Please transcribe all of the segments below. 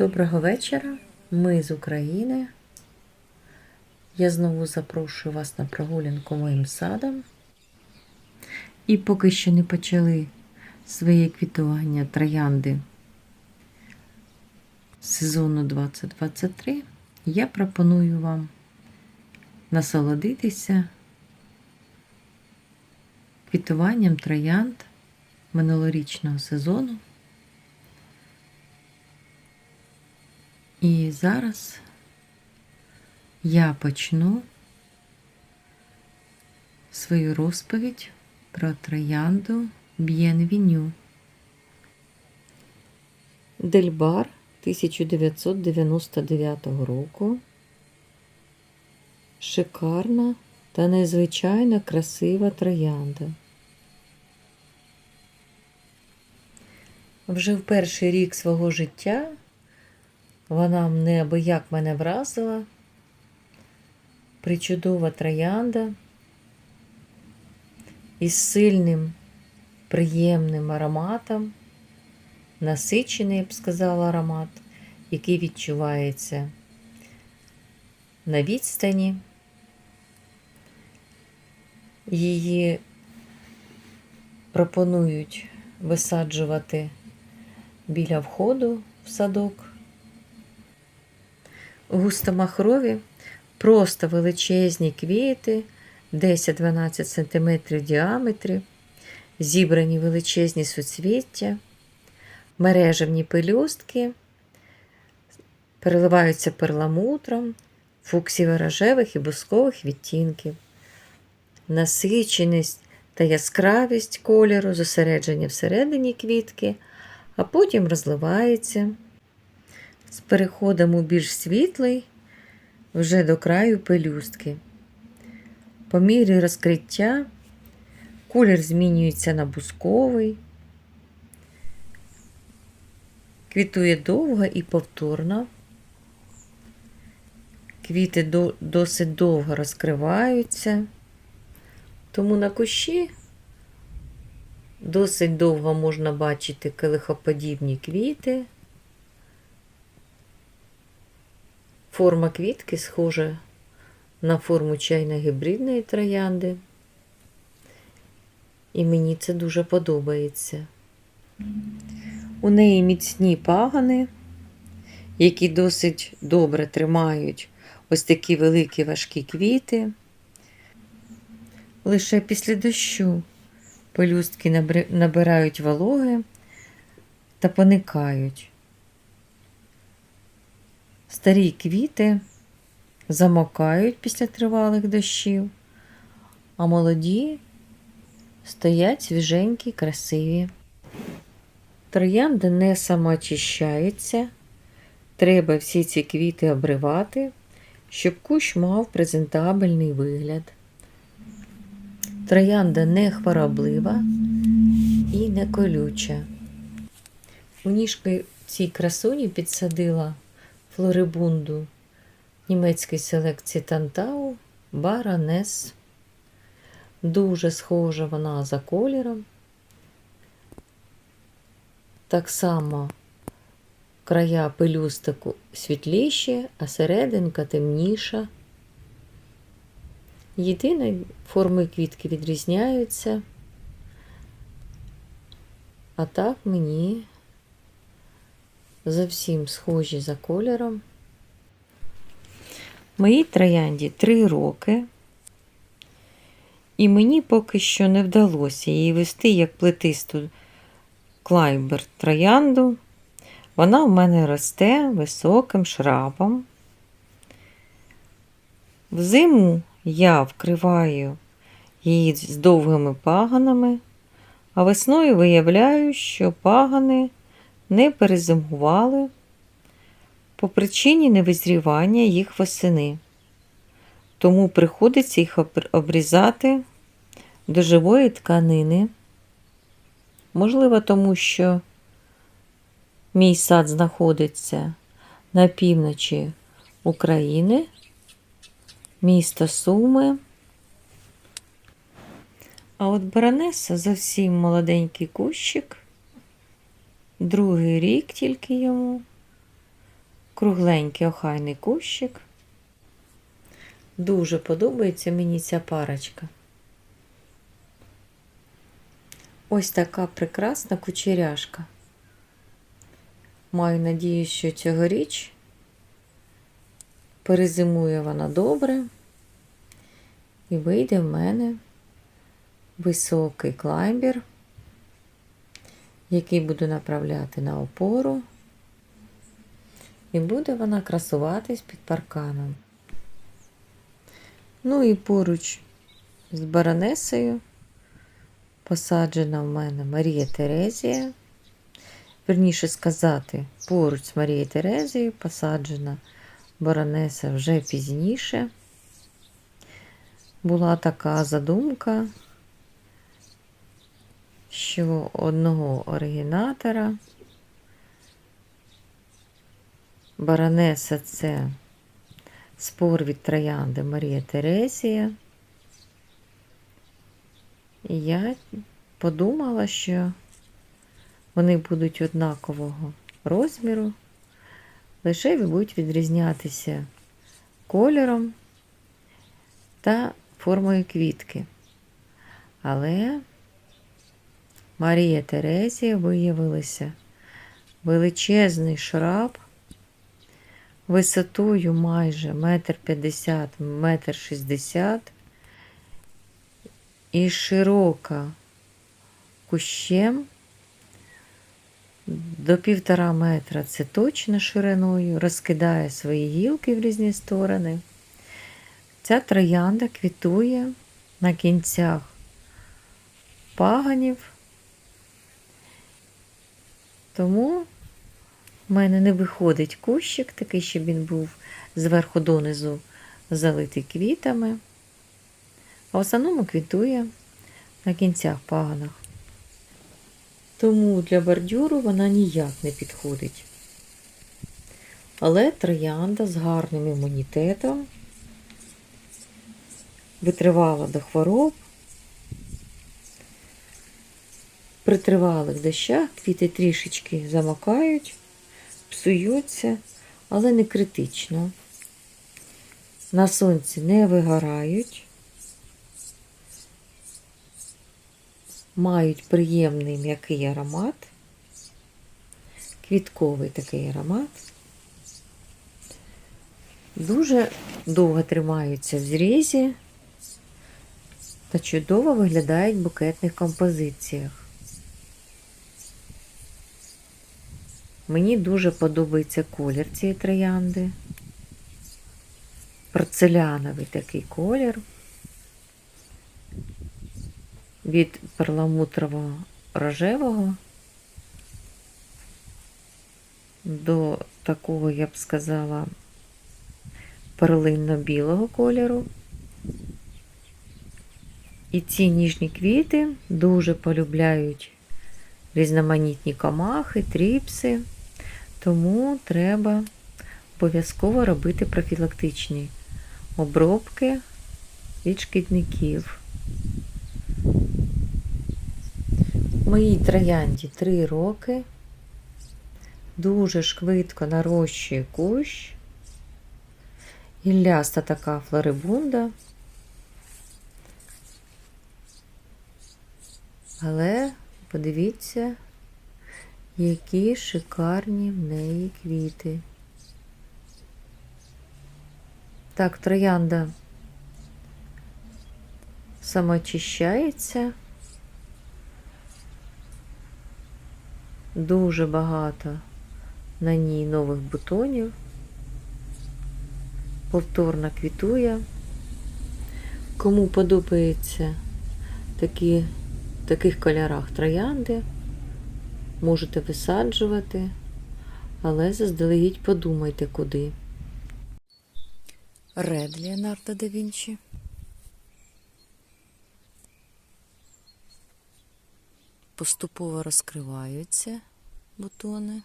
Доброго вечора, ми з України. Я знову запрошую вас на прогулянку моїм садом. І поки що не почали своє квітування троянди сезону 2023, я пропоную вам насолодитися квітуванням троянд минулорічного сезону. І зараз я почну свою розповідь про троянду Б'єнвіню. Дельбар 1999 року. Шикарна та незвичайно красива троянда. Вже в перший рік свого життя вона неабияк мене вразила. Причудова троянда із сильним, приємним ароматом, насичений, я б сказала, аромат, який відчувається на відстані. Її пропонують висаджувати біля входу в садок густомахрові, просто величезні квіти, 10-12 см в діаметрі, зібрані величезні суцвіття, мережевні пелюстки, переливаються перламутром, фуксіво-рожевих і бускових відтінків, насиченість та яскравість кольору, зосереджені всередині квітки, а потім розливається з переходом у більш світлий вже до краю пелюстки. По мірі розкриття колір змінюється на бусковий, квітує довго і повторно. Квіти досить довго розкриваються, тому на кущі досить довго можна бачити килихоподібні квіти. Форма квітки схожа на форму чайно-гібридної троянди. І мені це дуже подобається. У неї міцні пагани, які досить добре тримають ось такі великі важкі квіти. Лише після дощу пелюстки набирають вологи та поникають. Старі квіти замокають після тривалих дощів, а молоді стоять свіженькі, красиві. Троянда не самоочищається, треба всі ці квіти обривати, щоб кущ мав презентабельний вигляд. Троянда не хвороблива і не колюча. У ніжки цій красуні підсадила флорибунду німецької селекції Тантау Баранес. Дуже схожа вона за кольором. Так само края пелюстику світліші, а серединка темніша. Єдине, форми квітки відрізняються. А так мені зовсім схожі за кольором. Моїй троянді три роки, і мені поки що не вдалося її вести як плетисту клайбер троянду. Вона в мене росте високим шрабом. Взиму я вкриваю її з довгими паганами, а весною виявляю, що пагани не перезимували по причині невизрівання їх восени. Тому приходиться їх обрізати до живої тканини. Можливо, тому що мій сад знаходиться на півночі України, місто Суми. А от Баронеса зовсім молоденький кущик, другий рік тільки йому. кругленький охайний кущик. Дуже подобається мені ця парочка. Ось така прекрасна кучеряшка. Маю надію, що цьогоріч перезимує вона добре і вийде в мене високий клаймбер, який буду направляти на опору, і буде вона красуватись під парканом. Ну і поруч з баронесою посаджена в мене Марія Терезія. Вірніше сказати, поруч з Марією Терезією посаджена баронеса вже пізніше. Була така задумка, що одного оригінатора баронеса це спор від троянди Марія Терезія. І я подумала, що вони будуть однакового розміру, лише будуть відрізнятися кольором та формою квітки. Але Марія Терезія виявилася величезний шраб висотою майже метр п'ятдесят, метр шістдесят і широка кущем до півтора метра це точно шириною, розкидає свої гілки в різні сторони. Ця троянда квітує на кінцях паганів, тому в мене не виходить кущик, такий, щоб він був зверху донизу залитий квітами, а в основному квітує на кінцях паганах. Тому для бордюру вона ніяк не підходить. Але троянда з гарним імунітетом витривала до хвороб. При тривалих дощах квіти трішечки замокають, псуються, але не критично. На сонці не вигорають. мають приємний м'який аромат, квітковий такий аромат. Дуже довго тримаються в зрізі та чудово виглядають в букетних композиціях. Мені дуже подобається колір цієї троянди. Порцеляновий такий колір від перламутрово рожевого до такого, я б сказала, перлинно-білого кольору. І ці ніжні квіти дуже полюбляють різноманітні комахи, тріпси, тому треба обов'язково робити профілактичні обробки від шкідників. Моїй троянді 3 роки. Дуже швидко нарощує кущ. Гілляста така флорибунда. Але подивіться, які шикарні в неї квіти. Так, троянда самоочищається. Дуже багато на ній нових бутонів. Повторно квітує. Кому подобається такі, в таких кольорах троянди, можете висаджувати, але заздалегідь подумайте куди. Ред Леонардо да Вінчі. Поступово розкриваються бутони.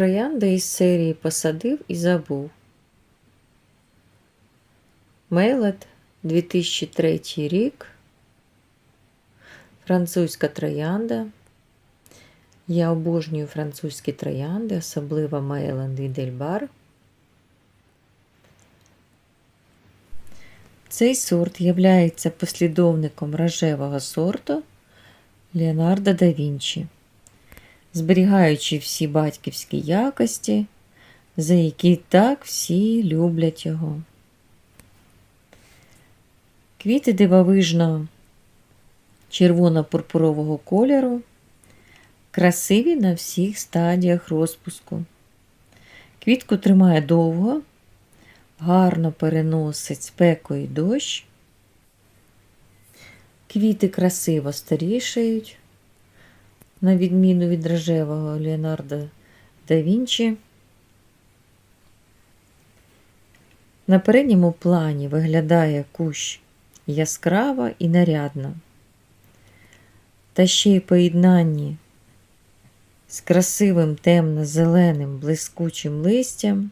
Троянда із серії посадив і забув. Мелет 2003 рік. Французька троянда. Я обожнюю французькі троянди, особливо Мейленд і Дельбар. Цей сорт є послідовником рожевого сорту Леонардо да Вінчі, зберігаючи всі батьківські якості, за які так всі люблять його. Квіти дивовижно червоно-пурпурового кольору, красиві на всіх стадіях розпуску. Квітку тримає довго, гарно переносить спеку і дощ. Квіти красиво старішають, на відміну від рожевого Леонардо да Вінчі. На передньому плані виглядає кущ яскраво і нарядно. Та ще й поєднанні з красивим темно-зеленим блискучим листям.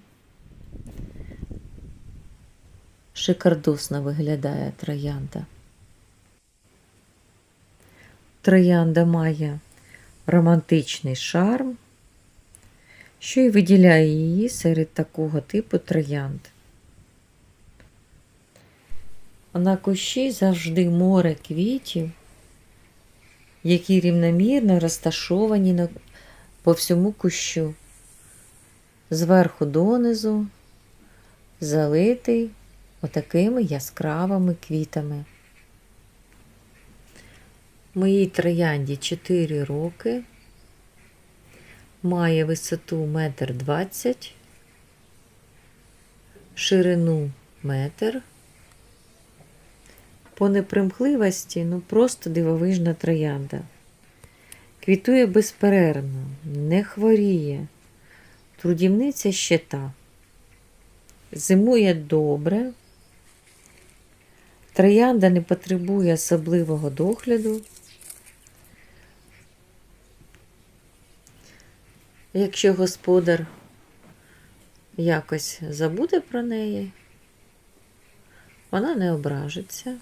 Шикардосно виглядає троянда. Троянда має романтичний шарм, що й виділяє її серед такого типу троянд. На кущі завжди море квітів, які рівномірно розташовані на, по всьому кущу, зверху донизу, залитий отакими яскравими квітами. Моїй троянді 4 роки, має висоту метр двадцять, ширину метр. По непримхливості, ну просто дивовижна троянда. Квітує безперервно, не хворіє, трудівниця ще та. Зимує добре. Троянда не потребує особливого догляду. Якщо господар якось забуде про неї, вона не ображиться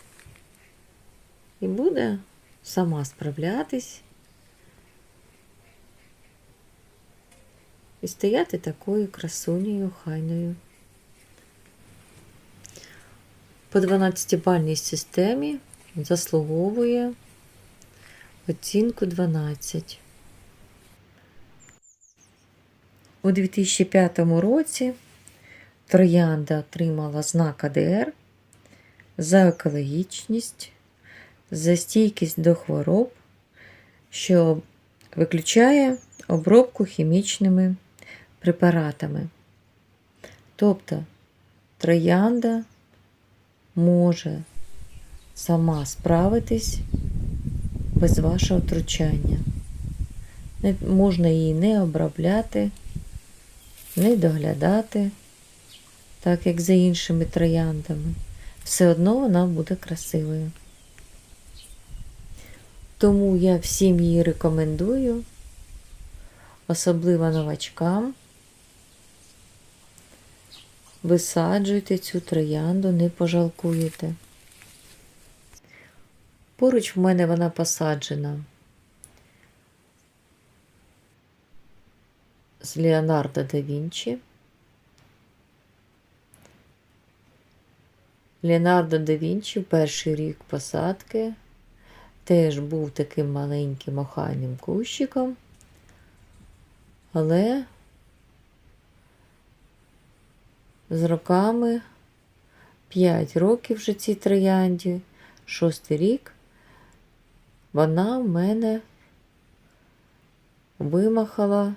і буде сама справлятись і стояти такою красунею хайною. По 12-бальній системі заслуговує оцінку 12. У 2005 році троянда отримала знак АДР за екологічність, за стійкість до хвороб, що виключає обробку хімічними препаратами. Тобто троянда може сама справитись без вашого втручання. Можна її не обробляти, не доглядати, так як за іншими трояндами. Все одно вона буде красивою. Тому я всім її рекомендую, особливо новачкам. Висаджуйте цю троянду, не пожалкуєте. Поруч в мене вона посаджена з Леонардо да Вінчі. Леонардо да Вінчі в перший рік посадки теж був таким маленьким охайним кущиком, але з роками 5 років вже цій троянді, шостий рік, вона в мене вимахала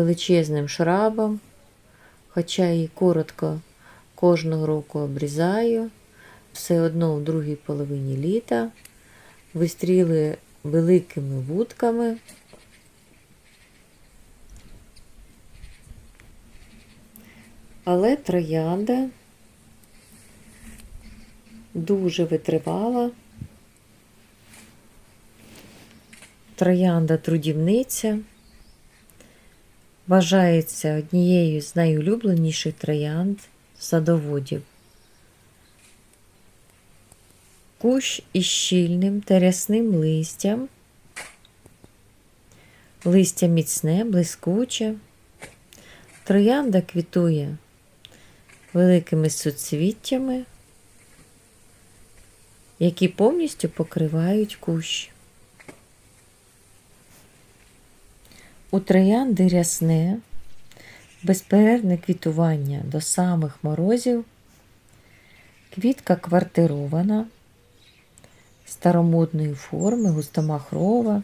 величезним шрабом, хоча її коротко кожного року обрізаю, все одно у другій половині літа вистріли великими вудками. Але троянда дуже витривала. Троянда трудівниця Вважається однією з найулюбленіших троянд садоводів. Кущ із щільним та рясним листям. Листя міцне, блискуче. Троянда квітує великими суцвіттями, які повністю покривають кущ. У троянди рясне, безперервне квітування до самих морозів. Квітка квартирована, старомодної форми, густомахрова,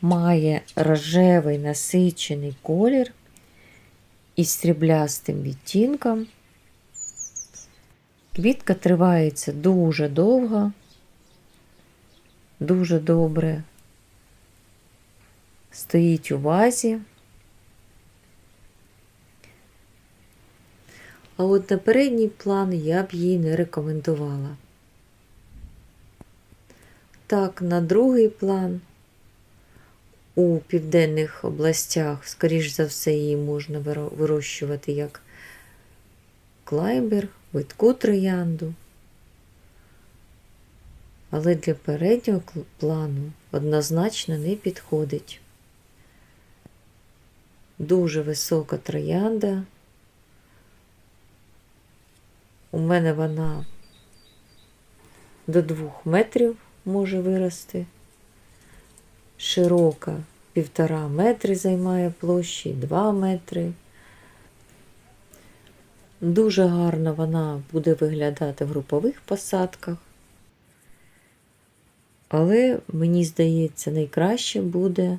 має рожевий насичений колір із сріблястим відтінком. Квітка тривається дуже довго, дуже добре. Стоїть у вазі. А от на передній план я б їй не рекомендувала. Так, на другий план у південних областях, скоріш за все, її можна вирощувати як клайбер, витку троянду. Але для переднього плану однозначно не підходить. Дуже висока троянда. У мене вона до двох метрів може вирости. Широка півтора метри займає площі, два метри. Дуже гарно вона буде виглядати в групових посадках. Але мені здається, найкраще буде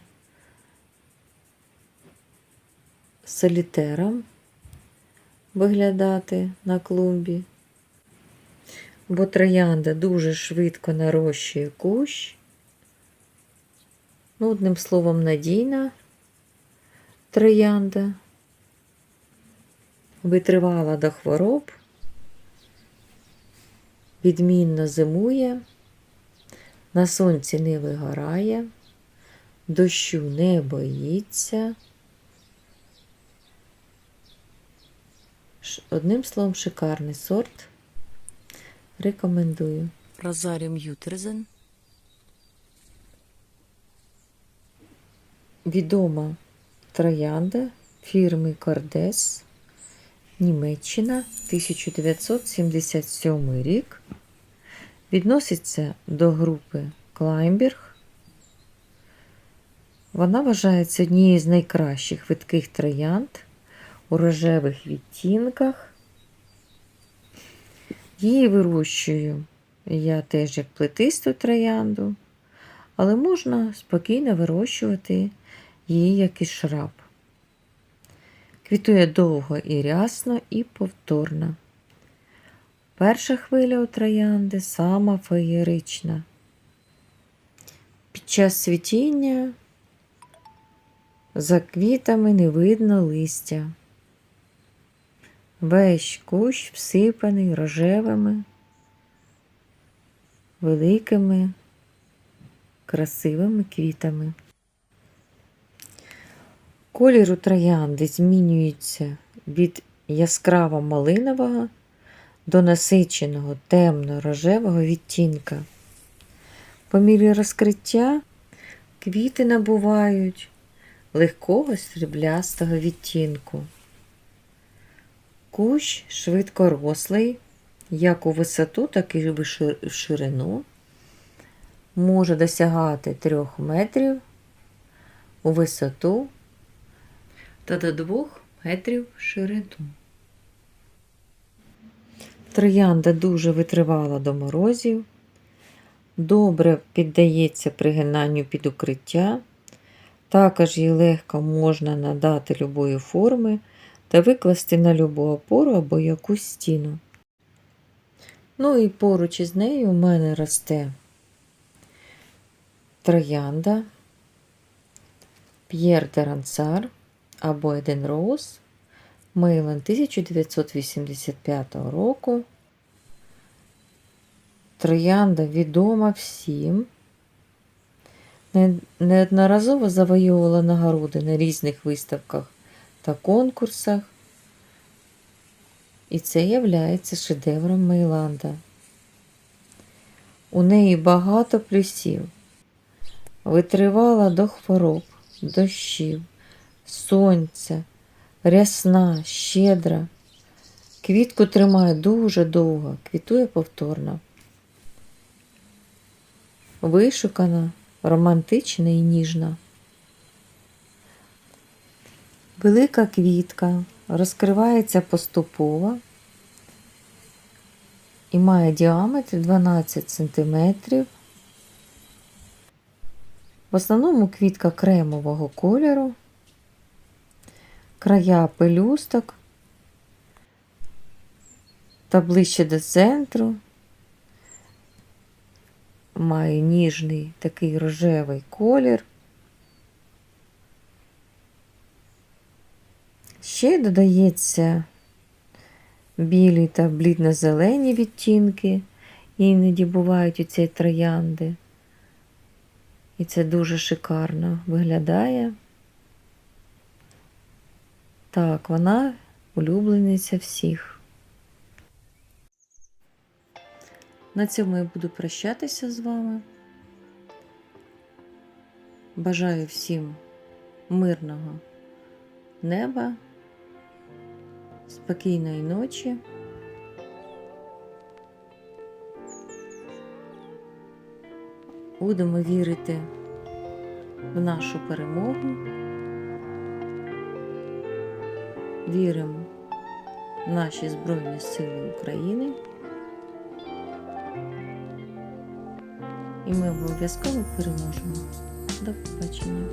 солітером виглядати на клумбі, бо троянда дуже швидко нарощує кущ. Ну, одним словом, надійна троянда, витривала до хвороб, відмінно зимує, на сонці не вигорає, дощу не боїться. Одним словом, шикарний сорт. Рекомендую. Розаріум Ютерзен. Відома троянда фірми Кордес, Німеччина, 1977 рік. Відноситься до групи Клаймберг. Вона вважається однією з найкращих видких троянд у рожевих відтінках. Її вирощую я теж як плетисту троянду, але можна спокійно вирощувати її як і шраб. Квітує довго і рясно, і повторно. Перша хвиля у троянди сама феєрична. Під час цвітіння за квітами не видно листя. Весь кущ всипаний рожевими, великими, красивими квітами. Колір у троянди змінюється від яскраво малинового до насиченого темно-рожевого відтінка. По мірі розкриття квіти набувають легкого сріблястого відтінку. Кущ швидкорослий, як у висоту, так і в ширину. Може досягати 3 метрів у висоту та до 2 метрів в ширину. Троянда дуже витривала до морозів, добре піддається пригинанню під укриття, також їй легко можна надати любої форми та викласти на любу опору або якусь стіну. Ну і поруч із нею у мене росте троянда, П'єр де Рансар або Еден Роуз, Мейлен 1985 року. Троянда відома всім. Неодноразово завоювала нагороди на різних виставках та конкурсах. І це є шедевром Мейланда. У неї багато плюсів. Витривала до хвороб, дощів, сонця, рясна, щедра. Квітку тримає дуже довго, квітує повторно. Вишукана, романтична і ніжна. Велика квітка розкривається поступово і має діаметр 12 см. В основному квітка кремового кольору, края пелюсток та ближче до центру. Має ніжний такий рожевий колір. Ще додається білі та блідно-зелені відтінки, іноді бувають у цій троянди. І це дуже шикарно виглядає. Так, вона улюблениця всіх. На цьому я буду прощатися з вами. Бажаю всім мирного неба, спокійної ночі. Будемо вірити в нашу перемогу. Віримо в наші Збройні Сили України. І ми обов'язково переможемо. До побачення.